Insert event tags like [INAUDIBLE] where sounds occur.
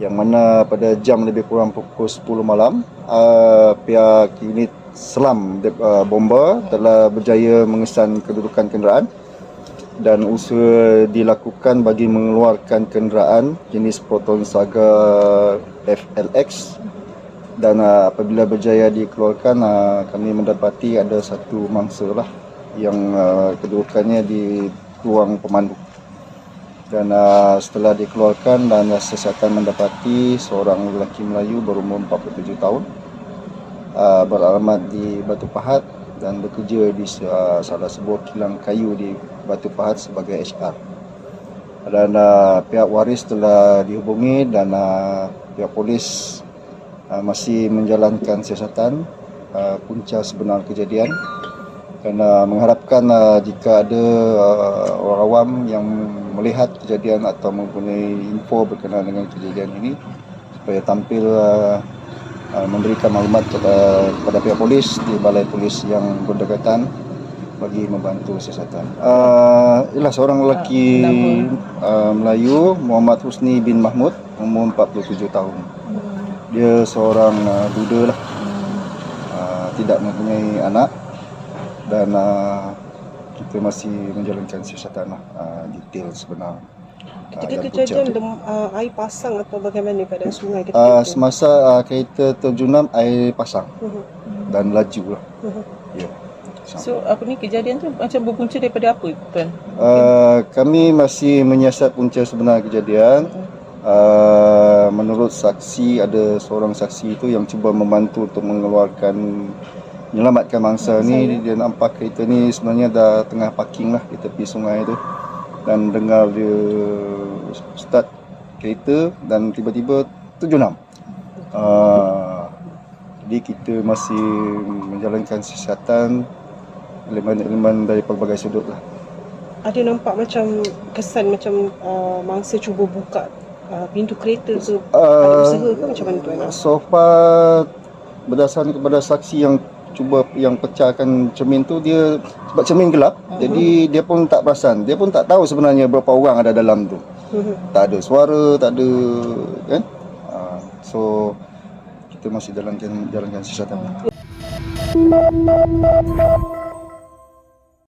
yang mana pada jam lebih kurang pukul 10 malam uh, pihak unit selam uh, bomba telah berjaya mengesan kedudukan kenderaan dan usaha dilakukan bagi mengeluarkan kenderaan jenis Proton Saga FLX dan uh, apabila berjaya dikeluarkan uh, kami mendapati ada satu mangsa lah yang uh, kedudukannya di ruang pemandu dan uh, setelah dikeluarkan dan kesihatan mendapati seorang lelaki Melayu berumur 47 tahun uh, beralamat di Batu Pahat dan bekerja di uh, salah sebuah kilang kayu di Batu Pahat sebagai HR dan uh, pihak waris telah dihubungi dan uh, pihak polis uh, masih menjalankan siasatan uh, punca sebenar kejadian. Dan uh, mengharapkan uh, jika ada uh, orang awam yang melihat kejadian atau mempunyai info berkenaan dengan kejadian ini supaya tampil uh, uh, memberikan maklumat kepada, kepada pihak polis di balai polis yang berdekatan bagi membantu siasatan. Uh, ialah seorang lelaki uh, Melayu Muhammad Husni bin Mahmud umur 47 tahun. Dia seorang uh, duda lah. Uh, tidak mempunyai anak dan uh, kita masih menjalankan siasatan lah, uh, detail sebenar. Ketika Ah, yang kejadian dem, uh, air pasang atau bagaimana keadaan sungai ketika Uh, itu? semasa uh, kereta terjunam air pasang Mhm. dan laju lah. Mhm. Ya. So apa ni kejadian tu macam berpunca daripada apa tuan? Uh, kami masih menyiasat punca sebenar kejadian. Uh, menurut saksi ada seorang saksi itu yang cuba membantu untuk mengeluarkan menyelamatkan mangsa ni dia nampak kereta ni sebenarnya dah tengah parking lah di tepi sungai tu dan dengar dia start kereta dan tiba-tiba terjunam. Uh, jadi kita masih menjalankan siasatan elemen-elemen dari pelbagai sudut lah. Ada nampak macam kesan macam uh, mangsa cuba buka uh, pintu kereta ke ada usaha ke macam mana tuan? So far berdasarkan kepada saksi yang cuba yang pecahkan cermin tu dia sebab cermin gelap uh-huh. jadi dia pun tak perasan dia pun tak tahu sebenarnya berapa orang ada dalam tu Mhm. [LAUGHS] tak ada suara tak ada kan uh, so kita masih jalankan jalankan siasatan